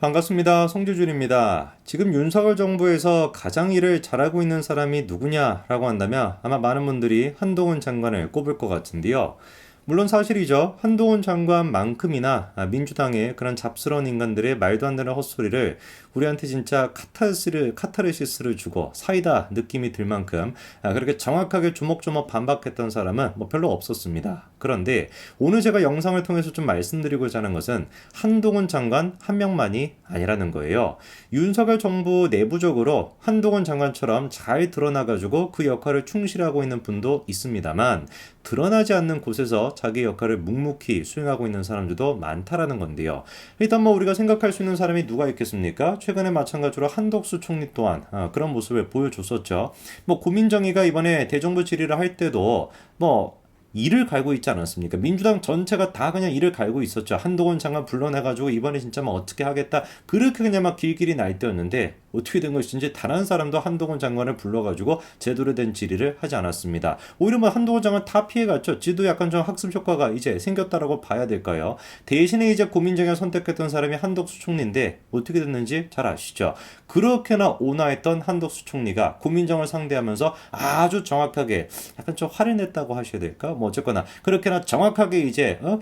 반갑습니다. 송주준입니다. 지금 윤석열 정부에서 가장 일을 잘하고 있는 사람이 누구냐라고 한다면 아마 많은 분들이 한동훈 장관을 꼽을 것 같은데요. 물론 사실이죠. 한동훈 장관만큼이나 민주당의 그런 잡스러운 인간들의 말도 안 되는 헛소리를 우리한테 진짜 카타르시를, 카타르시스를 주고 사이다 느낌이 들 만큼 아, 그렇게 정확하게 조목조목 반박했던 사람은 뭐 별로 없었습니다. 그런데 오늘 제가 영상을 통해서 좀 말씀드리고자 하는 것은 한동훈 장관 한 명만이 아니라는 거예요. 윤석열 정부 내부적으로 한동훈 장관처럼 잘 드러나가지고 그 역할을 충실하고 있는 분도 있습니다만 드러나지 않는 곳에서 자기 역할을 묵묵히 수행하고 있는 사람들도 많다라는 건데요. 일단 뭐 우리가 생각할 수 있는 사람이 누가 있겠습니까? 최근에 마찬가지로 한덕수 총리 또한 어, 그런 모습을 보여줬었죠. 뭐 고민정의가 이번에 대정부 질의를 할 때도 뭐 이를 갈고 있지 않았습니까? 민주당 전체가 다 그냥 이를 갈고 있었죠. 한동훈 장관 불러내가지고 이번에 진짜 막 어떻게 하겠다. 그렇게 그냥 막 길길이 날 때였는데 어떻게 된 것인지 단 한 사람도 한동훈 장관을 불러가지고 제대로 된 질의를 하지 않았습니다. 오히려 뭐 한동훈 장관 다 피해갔죠. 지도 약간 좀 학습 효과가 이제 생겼다라고 봐야 될까요? 대신에 이제 고민정을 선택했던 사람이 한덕수 총리인데 어떻게 됐는지 잘 아시죠? 그렇게나 온화했던 한덕수 총리가 고민정을 상대하면서 아주 정확하게 약간 좀 화를 냈다고 하셔야 될까? 뭐 어쨌거나 그렇게나 정확하게 이제 어?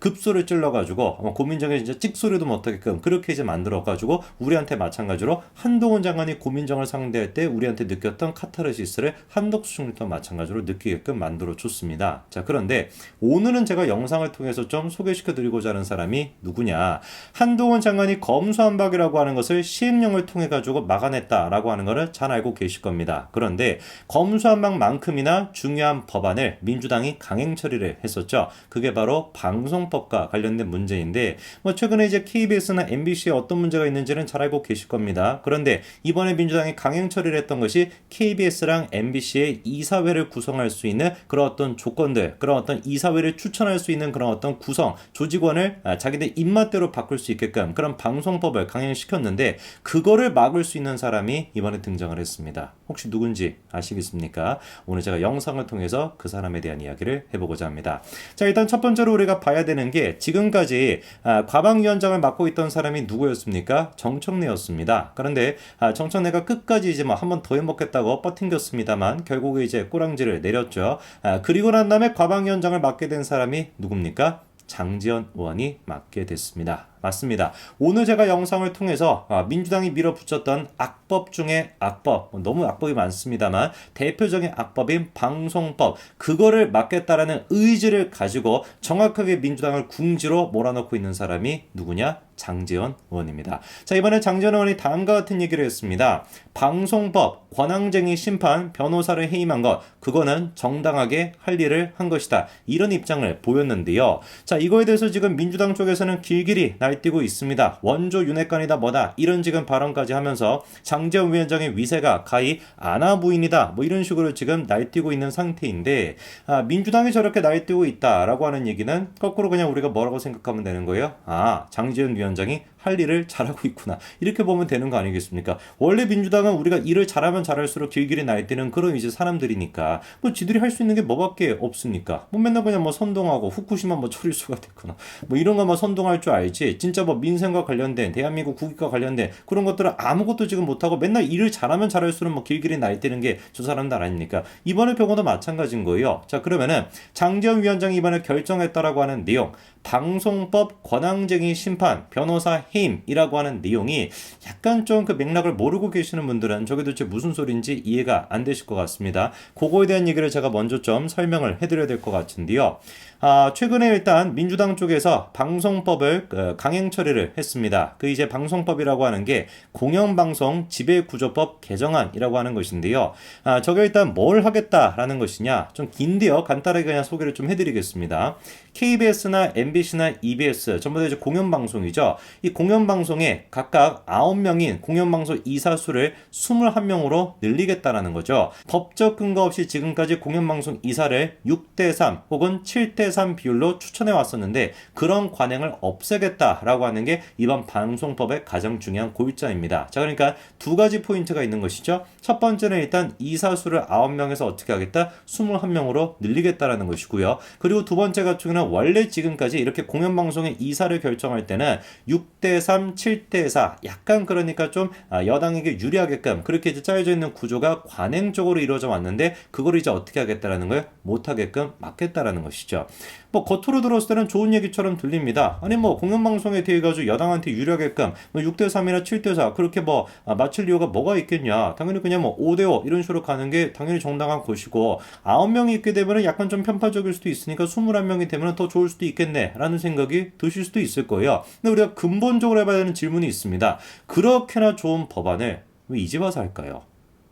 급소를 찔러가지고 아마 고민정에 진짜 찍소리도 못하게끔 그렇게 이제 만들어가지고 우리한테 마찬가지로 한동훈 장관이 고민정을 상대할 때 우리한테 느꼈던 카타르시스를 한덕수 총리도 마찬가지로 느끼게끔 만들어 줬습니다. 자 그런데 오늘은 제가 영상을 통해서 좀 소개시켜드리고자 하는 사람이 누구냐 한동훈 장관이 검수한박이라고 하는 것을 시행령을 통해 가지고 막아냈다라고 하는 것을 잘 알고 계실 겁니다. 그런데 검수한박만큼이나 중요한 법안을 민주당이 강행 처리를 했었죠. 그게 바로 방송 방송법과 관련된 문제인데 뭐 최근에 이제 KBS나 MBC에 어떤 문제가 있는지는 잘 알고 계실 겁니다. 그런데 이번에 민주당이 강행 처리를 했던 것이 KBS랑 MBC의 이사회를 구성할 수 있는 그런 어떤 조건들, 그런 어떤 이사회를 추천할 수 있는 그런 어떤 구성 조직원을 아, 자기들 입맛대로 바꿀 수 있게끔 그런 방송법을 강행시켰는데 그거를 막을 수 있는 사람이 이번에 등장을 했습니다. 혹시 누군지 아시겠습니까? 오늘 제가 영상을 통해서 그 사람에 대한 이야기를 해보고자 합니다. 자 일단 첫 번째로 우리가 봐야 되는 되는 게 지금까지 아, 과방위원장을 맡고 있던 사람이 누구였습니까? 정청래였습니다. 그런데 아, 정청래가 끝까지 이제 뭐 한 번 더 해먹겠다고 버팅겼습니다만 결국에 이제 꼬랑지를 내렸죠. 아, 그리고 난 다음에 과방위원장을 맡게 된 사람이 누굽니까? 장지현 의원이 맡게 됐습니다. 맞습니다. 오늘 제가 영상을 통해서 아, 민주당이 밀어붙였던 악법 중에 악법, 뭐 너무 악법이 많습니다만 대표적인 악법인 방송법, 그거를 막겠다라는 의지를 가지고 정확하게 민주당을 궁지로 몰아넣고 있는 사람이 누구냐? 장재원 의원입니다. 자, 이번에 장재원 의원이 다음과 같은 얘기를 했습니다. 방송법, 권항쟁이 심판, 변호사를 해임한 것, 그거는 정당하게 할 일을 한 것이다. 이런 입장을 보였는데요. 자, 이거에 대해서 지금 민주당 쪽에서는 길길이 날 뛰고 있습니다. 원조 윤핵관이다 뭐다. 이런 지금 발언까지 하면서 장재원 위원장의 위세가 가히 아나 부인이다. 뭐 이런 식으로 지금 날뛰고 있는 상태인데, 아, 민주당이 저렇게 날뛰고 있다라고 하는 얘기는 거꾸로 그냥 우리가 뭐라고 생각하면 되는 거예요? 아, 장재원 위원 위원장이 할 일을 잘하고 있구나. 이렇게 보면 되는 거 아니겠습니까? 원래 민주당은 우리가 일을 잘하면 잘할수록 길길이 날 때는 그런 이제 사람들이니까 뭐 지들이 할 수 있는 게 뭐밖에 없습니까? 뭐 맨날 그냥 뭐 선동하고 후쿠시마 뭐 처리수가 됐거나 뭐 이런 거만 선동할 줄 알지. 진짜 뭐 민생과 관련된 대한민국 국익과 관련된 그런 것들은 아무것도 지금 못하고 맨날 일을 잘하면 잘할수록 뭐 길길이 날 때는 게 저 사람들 아닙니까? 이번에 경우도 마찬가지인 거예요. 자 그러면은 장재원 위원장이 이번에 결정했다라고 하는 내용 방송법 권항쟁이 심판 변호사 해임이라고 하는 내용이 약간 좀 그 맥락을 모르고 계시는 분들은 저게 도대체 무슨 소리인지 이해가 안 되실 것 같습니다. 그거에 대한 얘기를 제가 먼저 좀 설명을 해드려야 될 것 같은데요. 아, 최근에 일단 민주당 쪽에서 방송법을 그 강행 처리를 했습니다. 그 이제 방송법이라고 하는 게 공영방송 지배구조법 개정안이라고 하는 것인데요. 아, 저게 일단 뭘 하겠다라는 것이냐 좀 긴데요. 간단하게 그냥 소개를 좀 해드리겠습니다. KBS나 MBC나 EBS 전부 다 이제 공영방송이죠. 이 공영방송에 각각 9명인 공영방송 이사 수를 21명으로 늘리겠다라는 거죠. 법적 근거 없이 지금까지 공영방송 이사를 6대3 혹은 7대 6대3 비율로 추천해 왔었는데 그런 관행을 없애겠다라고 하는 게 이번 방송법의 가장 중요한 골자입니다. 자, 그러니까 두 가지 포인트가 있는 것이죠. 첫 번째는 일단 이사수를 9명에서 어떻게 하겠다? 21명으로 늘리겠다라는 것이고요. 그리고 두 번째 같은 경우는 원래 지금까지 이렇게 공영방송의 이사를 결정할 때는 6대 3, 7대4 약간 그러니까 좀 아, 여당에게 유리하게끔 그렇게 이제 짜여져 있는 구조가 관행적으로 이루어져 왔는데 그걸 이제 어떻게 하겠다라는 거예요? 못하게끔 막겠다라는 것이죠. 뭐 겉으로 들었을 때는 좋은 얘기처럼 들립니다. 아니 뭐 공영방송에 대해 가지고 여당한테 유리하게끔 뭐 6대 3이나 7대 4 그렇게 뭐 아, 맞출 이유가 뭐가 있겠냐? 당연히 그냥 뭐 5대 5 이런 식으로 가는 게 당연히 정당한 것이고 9명이 있게 되면은 약간 좀 편파적일 수도 있으니까 21명이 되면 더 좋을 수도 있겠네라는 생각이 드실 수도 있을 거예요. 근데 우리가 근본 적으로 해봐야 되는 질문이 있습니다. 그렇게나 좋은 법안을 왜 이제 와서 할까요?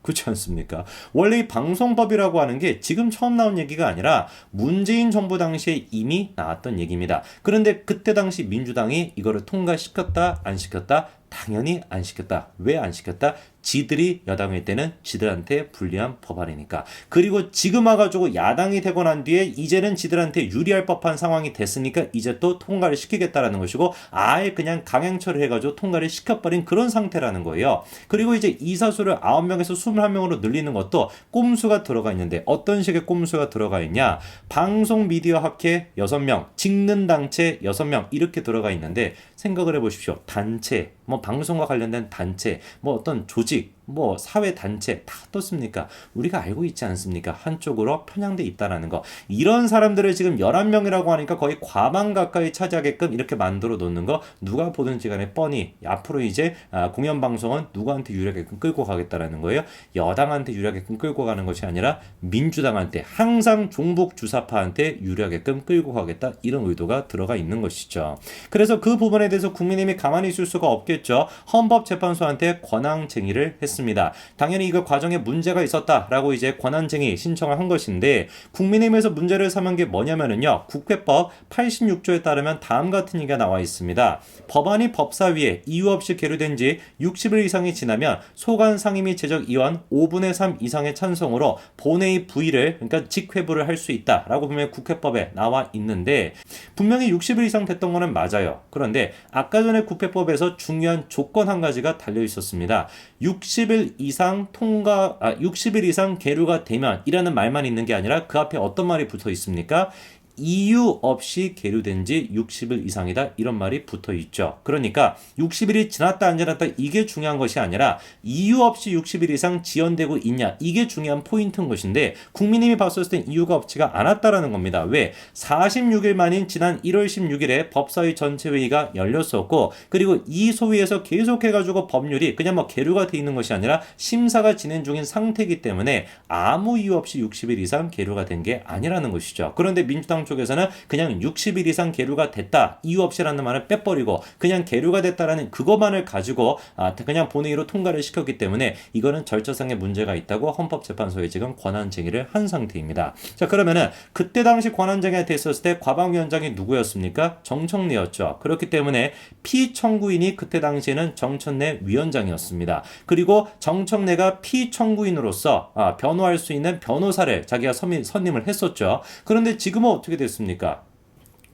그렇지 않습니까? 원래 이 방송법이라고 하는 게 지금 처음 나온 얘기가 아니라 문재인 정부 당시에 이미 나왔던 얘기입니다. 그런데 그때 당시 민주당이 이거를 통과시켰다, 안 시켰다? 당연히 안 시켰다. 왜 안 시켰다? 지들이 여당일 때는 지들한테 불리한 법안이니까. 그리고 지금 와가지고 야당이 되고 난 뒤에 이제는 지들한테 유리할 법한 상황이 됐으니까 이제 또 통과를 시키겠다라는 것이고 아예 그냥 강행처를 해가지고 통과를 시켜버린 그런 상태라는 거예요. 그리고 이제 이사수를 9명에서 21명으로 늘리는 것도 꼼수가 들어가 있는데 어떤 식의 꼼수가 들어가 있냐. 방송 미디어 학회 6명, 찍는 당체 6명 이렇게 들어가 있는데 생각을 해보십시오. 단체, 뭐 방송과 관련된 단체, 뭐 어떤 조직, music 뭐 사회 단체 다 떴습니까? 우리가 알고 있지 않습니까? 한쪽으로 편향돼 있다라는 거. 이런 사람들을 지금 11명이라고 하니까 거의 과반 가까이 차지하게끔 이렇게 만들어 놓는 거 누가 보든지 간에 뻔히 앞으로 이제 아, 공연 방송은 누구한테 유리하게끔 끌고 가겠다라는 거예요. 여당한테 유리하게끔 끌고 가는 것이 아니라 민주당한테 항상 종북 주사파한테 유리하게끔 끌고 가겠다 이런 의도가 들어가 있는 것이죠. 그래서 그 부분에 대해서 국민의힘이 가만히 있을 수가 없겠죠. 헌법재판소한테 권항 쟁의를 했습니다. 했습니다. 당연히 이거 과정에 문제가 있었다라고 이제 권한쟁의 신청을 한 것인데 국민의힘에서 문제를 삼은 게 뭐냐면은요. 국회법 86조에 따르면 다음 같은 얘기가 나와 있습니다. 법안이 법사위에 이유 없이 계류된 지 60일 이상이 지나면 소관 상임위 제적 의원 5분의 3 이상의 찬성으로 본회의 부의를 그러니까 직회부를 할 수 있다라고 보면 국회법에 나와 있는데 분명히 60일 이상 됐던 거는 맞아요. 그런데 아까 전에 국회법에서 중요한 조건 한 가지가 달려 있었습니다. 60일 이상 통과, 아, 60일 이상 계류가 되면 이라는 말만 있는 게 아니라 그 앞에 어떤 말이 붙어 있습니까? 이유 없이 계류된 지 60일 이상이다 이런 말이 붙어 있죠. 그러니까 60일이 지났다 안 지났다 이게 중요한 것이 아니라 이유 없이 60일 이상 지연되고 있냐 이게 중요한 포인트인 것인데 국민님이 봤을 땐 이유가 없지가 않았다라는 겁니다. 왜? 46일 만인 지난 1월 16일에 법사위 전체 회의가 열렸었고 그리고 이 소위에서 계속해 가지고 법률이 그냥 뭐 계류가 돼 있는 것이 아니라 심사가 진행 중인 상태이기 때문에 아무 이유 없이 60일 이상 계류가 된 게 아니라는 것이죠. 그런데 민주당 쪽에서는 그냥 60일 이상 계류가 됐다 이유 없이라는 말을 빼버리고 그냥 계류가 됐다라는 그것만을 가지고 아, 그냥 본회의로 통과를 시켰기 때문에 이거는 절차상의 문제가 있다고 헌법재판소에 지금 권한 제기를 한 상태입니다. 자 그러면은 그때 당시 권한 제기가 됐었을 때 과방위원장이 누구였습니까? 정청래였죠. 그렇기 때문에 피청구인이 그때 당시에는 정청래 위원장이었습니다. 그리고 정청래가 피청구인으로서 아, 변호할 수 있는 변호사를 자기가 선임, 선임을 했었죠. 그런데 지금은 어떻게 됐습니까?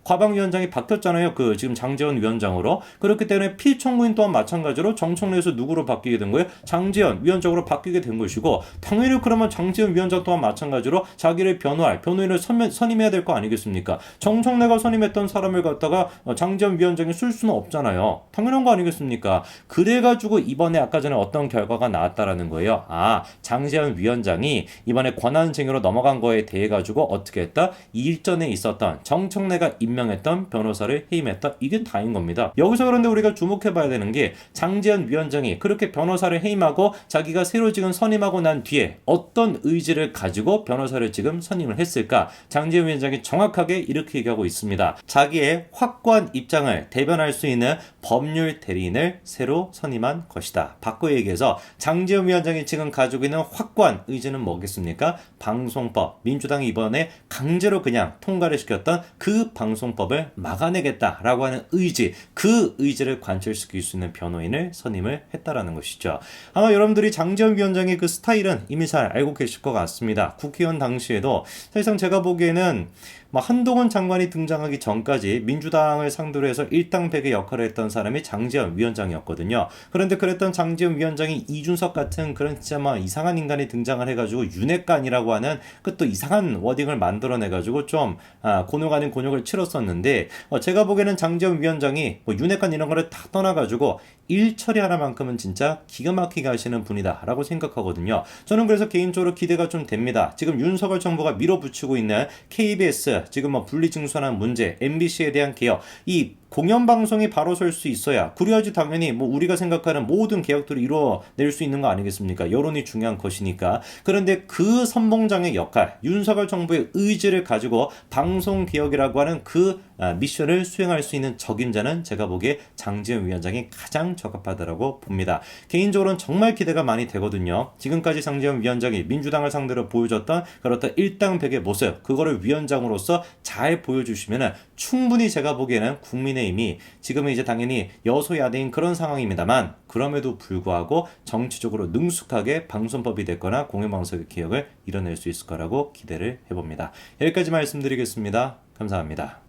과방위원장이 바뀌었잖아요. 그 지금 장재원 위원장으로. 그렇기 때문에 피청구인 또한 마찬가지로 정청래에서 누구로 바뀌게 된 거예요? 장재원 위원장으로 바뀌게 된 것이고 당연히 그러면 장재원 위원장 또한 마찬가지로 자기를 변호할 변호인을 선, 선임해야 될 거 아니겠습니까? 정청래가 선임했던 사람을 갖다가 장재원 위원장이 쓸 수는 없잖아요. 당연한 거 아니겠습니까? 그래가지고 이번에 아까 전에 어떤 결과가 나왔다라는 거예요. 아 장재원 위원장이 이번에 권한쟁의로 넘어간 거에 대해 가지고 어떻게 했다? 일전에 있었던 정청래가 임 임명했던 변호사를 해임했다. 이게 다인 겁니다. 여기서 그런데 우리가 주목해봐야 되는 게 장지현 위원장이 그렇게 변호사를 해임하고 자기가 새로 지금 선임하고 난 뒤에 어떤 의지를 가지고 변호사를 지금 선임을 했을까? 장지현 위원장이 정확하게 이렇게 얘기하고 있습니다. 자기의 확고한 입장을 대변할 수 있는 법률 대리인을 새로 선임한 것이다. 바꿔 얘기해서 장지현 위원장이 지금 가지고 있는 확고한 의지는 뭐겠습니까? 방송법. 민주당이 이번에 강제로 그냥 통과를 시켰던 그 방송 방송법을 막아내겠다라고 하는 의지, 그 의지를 관철시킬 수 있는 변호인을 선임을 했다라는 것이죠. 아마 여러분들이 장재원 위원장의 그 스타일은 이미 잘 알고 계실 것 같습니다. 국회의원 당시에도 사실상 제가 보기에는 뭐 한동훈 장관이 등장하기 전까지 민주당을 상대로 해서 일당백의 역할을 했던 사람이 장지현 위원장이었거든요. 그런데 그랬던 장지현 위원장이 이준석 같은 그런 진짜 막 이상한 인간이 등장을 해가지고 윤핵관이라고 하는 그 또 이상한 워딩을 만들어내가지고 좀 아, 곤욕 아닌 곤욕을 치렀었는데 어, 제가 보기에는 장지현 위원장이 뭐 윤핵관 이런 거를 다 떠나가지고 일 처리 하나만큼은 진짜 기가 막히게 하시는 분이다라고 생각하거든요. 저는 그래서 개인적으로 기대가 좀 됩니다. 지금 윤석열 정부가 밀어붙이고 있는 KBS 지금 뭐 분리징수하는 문제, MBC에 대한 개혁, 이 공영 방송이 바로 설 수 있어야 그래야지 당연히 뭐 우리가 생각하는 모든 개혁들을 이루어낼 수 있는 거 아니겠습니까? 여론이 중요한 것이니까. 그런데 그 선봉장의 역할, 윤석열 정부의 의지를 가지고 방송 개혁이라고 하는 그 아, 미션을 수행할 수 있는 적임자는 제가 보기에 장지현 위원장이 가장 적합하다라고 봅니다. 개인적으로는 정말 기대가 많이 되거든요. 지금까지 장지현 위원장이 민주당을 상대로 보여줬던 어떤 일당백의 모습, 그거를 위원장으로서 잘 보여주시면은 충분히 제가 보기에는 국민의힘이 지금은 이제 당연히 여소야대인 그런 상황입니다만 그럼에도 불구하고 정치적으로 능숙하게 방송법이 됐거나 공영방송의 개혁을 이뤄낼 수 있을 거라고 기대를 해봅니다. 여기까지 말씀드리겠습니다. 감사합니다.